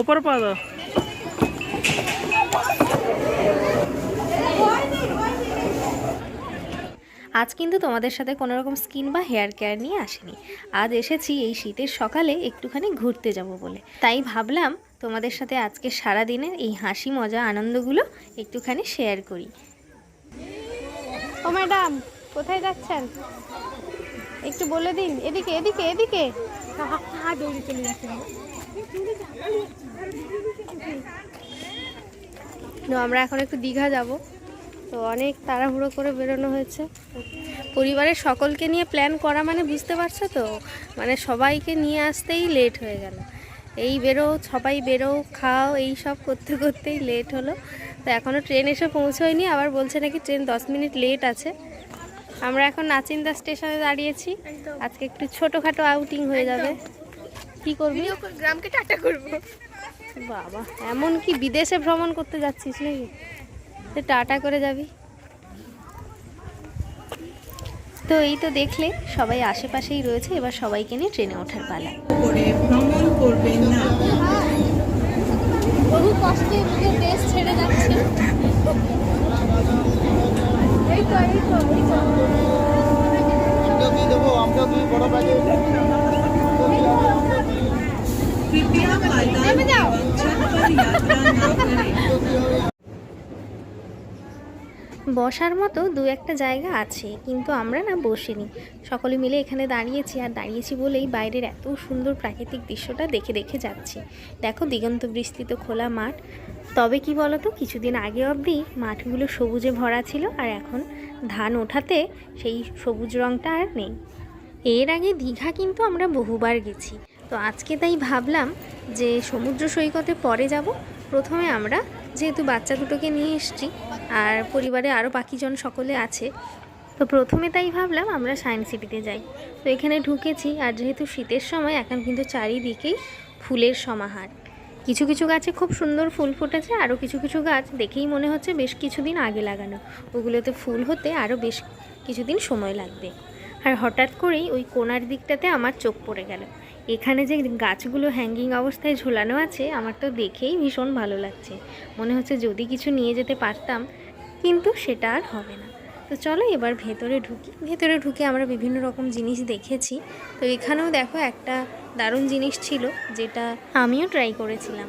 ওপর পা দাও। আজ কিন্তু তোমাদের সাথে কোনো রকম স্কিন বা হেয়ার কেয়ার নিয়ে আসিনি। আজ এসেছি এই শীতের সকালে একটুখানি ঘুরতে যাব বলে। তাই ভাবলাম তোমাদের সাথে আজকে সারা দিনের এই হাসি মজা আনন্দগুলো একটুখানি শেয়ার করি। ও ম্যাডাম কোথায় যাচ্ছেন? একটু বলে দিন। এদিকে এদিকে এদিকে। দৌড়ে চলে যাচ্ছেন তো আমরা এখন একটু দীঘা যাব। তো অনেক তাড়াহুড়ো করে বেরোনো হয়েছে। পরিবারের সকলকে নিয়ে প্ল্যান করা মানে বুঝতে পারছ তো? মানে সবাইকে নিয়ে আসতেই লেট হয়ে গেল। এই বেরো সবাই বেরো খাও এই সব করতে করতেই লেট হলো। তো এখনও ট্রেন এসে পৌঁছোয়নি আবার বলছে নাকি ট্রেন দশ মিনিট লেট আছে। আমরা এখন নাচিন্দা স্টেশনে দাঁড়িয়েছি। আজকে একটু ছোটোখাটো আউটিং হয়ে যাবে। কি করবি? গ্রামকে টাটা করব। বাবা এমন কি বিদেশে ভ্রমণ করতে যাচ্ছিস নাকি? তো টাটা করে যাবি। তো এই তো দেখলে সবাই আশেপাশেই রয়েছে এবার সবাইকে নিয়ে ট্রেনে ওঠার পালা। করে ভ্রমণ করবেন না। বহু কষ্টে নিজের দেশ ছেড়ে যাচ্ছে। এই তো এই তো এই তো। कृपया पायदान एवं छत पर यात्रा न करें বসার মতো দু একটা জায়গা আছে কিন্তু আমরা না বসিনি সকলে মিলে এখানে দাঁড়িয়েছি আর দাঁড়িয়েছি বলেই বাইরের এত সুন্দর প্রাকৃতিক দৃশ্যটা দেখে দেখে যাচ্ছি দেখো দিগন্ত বিস্তৃত খোলা মাঠ তবে কি বলতো কিছুদিন আগে অবধি মাঠগুলো সবুজে ভরা ছিল আর এখন ধান ওঠাতে সেই সবুজ রঙটা আর নেই এর আগে দীঘা কিন্তু আমরা বহুবার গেছি তো আজকে তাই ভাবলাম যে সমুদ্র সৈকতে পরে যাব। প্রথমে আমরা যেহেতু বাচ্চা দুটোকে নিয়ে এসেছি আর পরিবারে আরও বাকিজন সকলে আছে, তো প্রথমে তাই ভাবলাম আমরা সায়েন্স সিটিতে যাই। তো এখানে ঢুকেছি আর যেহেতু শীতের সময় এখন কিন্তু চারিদিকেই ফুলের সমাহার। কিছু কিছু গাছে খুব সুন্দর ফুল ফুটেছে আরও কিছু কিছু গাছ দেখেই মনে হচ্ছে বেশ কিছুদিন আগে লাগানো। ওগুলোতে ফুল হতে আরও বেশ কিছুদিন সময় লাগবে। আর হঠাৎ করেই ওই কোনার দিকটাতে আমার চোখ পড়ে গেল। এখানে যে গাছগুলো হ্যাঙ্গিং অবস্থায় ঝোলানো আছে আমার তো দেখেই ভীষণ ভালো লাগছে। মনে হচ্ছে যদি কিছু নিয়ে যেতে পারতাম, কিন্তু সেটা আর হবে না। তো চলো এবার ভেতরে ঢুকি। ভেতরে ঢুকে আমরা বিভিন্ন রকম জিনিস দেখেছি। তো এখানেও দেখো একটা দারুণ জিনিস ছিল, যেটা আমিও ট্রাই করেছিলাম।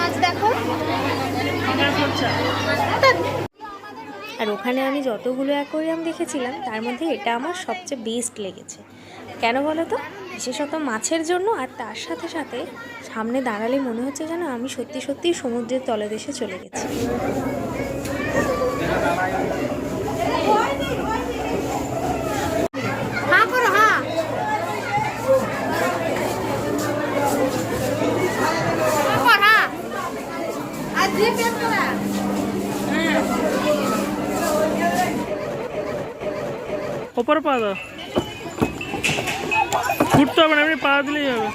মাছ দেখো। আর ওখানে আমি যতগুলো অ্যাকোরিয়াম দেখেছিলাম তার মধ্যে এটা আমার সবচেয়ে বেস্ট লেগেছে। কেন বলো তো? বিশেষত মাছের জন্য আর তার সাথে সাথে সামনে দাঁড়ালে মনে হচ্ছে যেন আমি সত্যি সত্যি সমুদ্রের তলদেশে চলে গেছি হ্যাঁ করো হ্যাঁ কর হ্যাঁ আর দিয়ে পেট করা ওপর পা দাও। ঘুরতে হবে পা দিলেই হবে।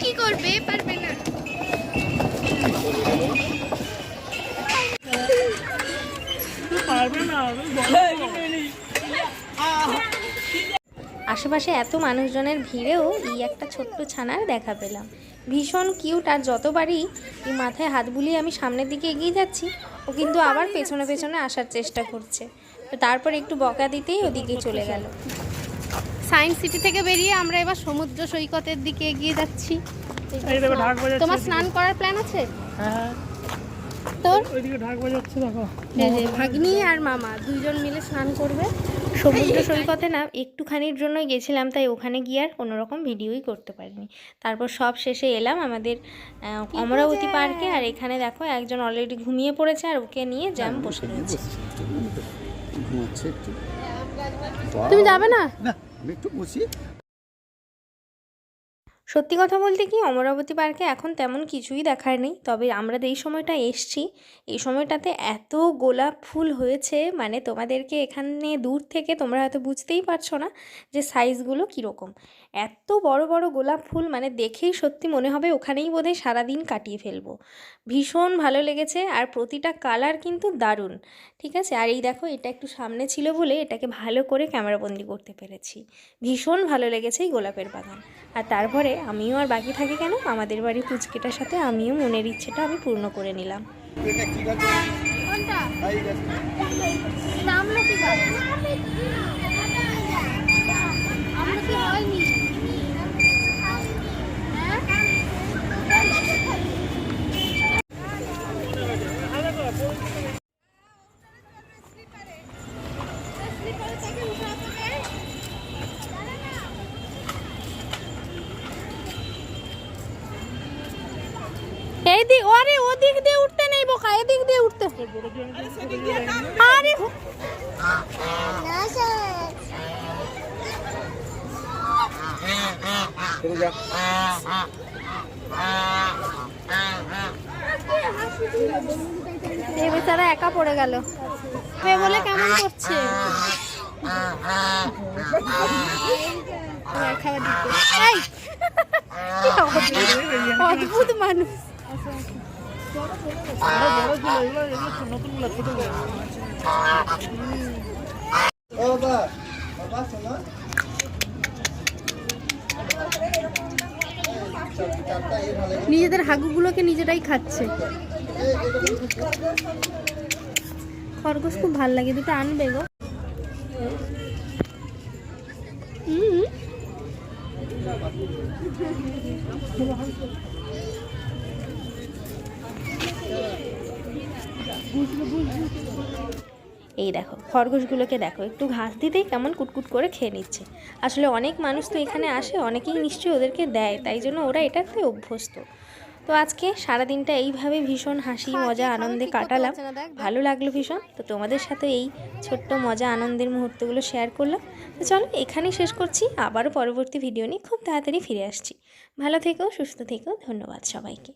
কি করবে? পারবে না। আশেপাশে এত মানুষজনের ভিড়েও এই একটা ছোট্ট ছানার দেখা পেলাম। ভীষণ কিউট আর যতবারই এই মাথায় হাত বুলিয়ে আমি সামনের দিকে এগিয়ে যাচ্ছি, ও কিন্তু আবার পেছনে পেছনে আসার চেষ্টা করছে। তারপর একটু বকা দিতেই ওদিকে চলে গেল। সায়েন্স সিটি থেকে বেরিয়ে আমরা এবার সমুদ্র সৈকতের দিকে এগিয়ে যাচ্ছি। এই দেখো ঢাক বাজাচ্ছে তোমার স্নান করার প্ল্যান আছে? হ্যাঁ তোর? ওইদিকে ঢাক বাজাচ্ছে দেখো। এই যে ভাগ্নি আর মামা দুইজন মিলে স্নান করবে। সমুদ্র সৈকতে না একটুখানির জন্যই গেছিলাম তাই ওখানে গিয়ে আর কোনো রকম ভিডিওই করতে পারিনি। তারপর সব শেষে এলাম আমাদের অমরাবতী পার্কে আর এখানে দেখো একজন অলরেডি ঘুমিয়ে পড়েছে আর ওকে নিয়ে জ্যাম বসে রয়েছে। তুমি যাবে না? না। আমি একটু সত্যি কথা বলতে কি অমরাবতী পার্কে এখন তেমন কিছুই দেখার নেই, তবে আমরা এই সময়টা এসছি, এই সময়টাতে এত গোলাপ ফুল হয়েছে মানে তোমাদেরকে এখানে দূর থেকে তোমরা হয়তো বুঝতেই পারছ না যে সাইজগুলো কীরকম। এত বড় বড় গোলাপ ফুল মানে দেখেই সত্যি মনে হবে ওখানেই বোধহয় সারাদিন কাটিয়ে ফেলব। ভীষণ ভালো লেগেছে আর প্রতিটা কালার কিন্তু দারুণ ঠিক আছে? আর এই দেখো এটা একটু সামনে ছিল বলে এটাকে ভালো করে ক্যামেরাবন্দি করতে পেরেছি। ভীষণ ভালো লেগেছে এই গোলাপের বাগান। আর তারপরে আমিও আর বাকি থাকি কেন? আমাদের বাড়ির পুচকিটার সাথে আমিও মনের ইচ্ছেটা আমি পূর্ণ করে নিলাম। এই দিক আরে ওদিক দিয়ে উঠতে নেই বোকা, এদিক দিয়ে উঠতে আরে এই বেচারা একা পড়ে গেল। এ বলে কেমন করছে? অদ্ভুত মানুষ। নিজেদের হাগুগুলোকে নিজেরাই খাচ্ছে। খরগোশ খুব ভালো লাগে দুটো আনবে গো। হুম। এই দেখো খরগোশগুলোকে দেখো একটু ঘাস দিতেই কেমন কুটকুট করে খেয়ে নিচ্ছে। আসলে অনেক মানুষ তো এখানে আসে অনেকেই নিশ্চয়ই ওদেরকে দেয় তাই জন্য ওরা এটাতে অভ্যস্ত। তো আজকে সারাদিনটা এইভাবে ভীষণ হাসি মজা আনন্দে কাটালাম। ভালো লাগল ভীষণ। তো তোমাদের সাথে এই ছোট্ট মজা আনন্দের মুহূর্তগুলো শেয়ার করলাম। তো চলো এখানেই শেষ করছি আবারও পরবর্তী ভিডিও নিয়ে খুব তাড়াতাড়ি ফিরে আসছি। ভালো থেকো সুস্থ থেকো ধন্যবাদ সবাইকে।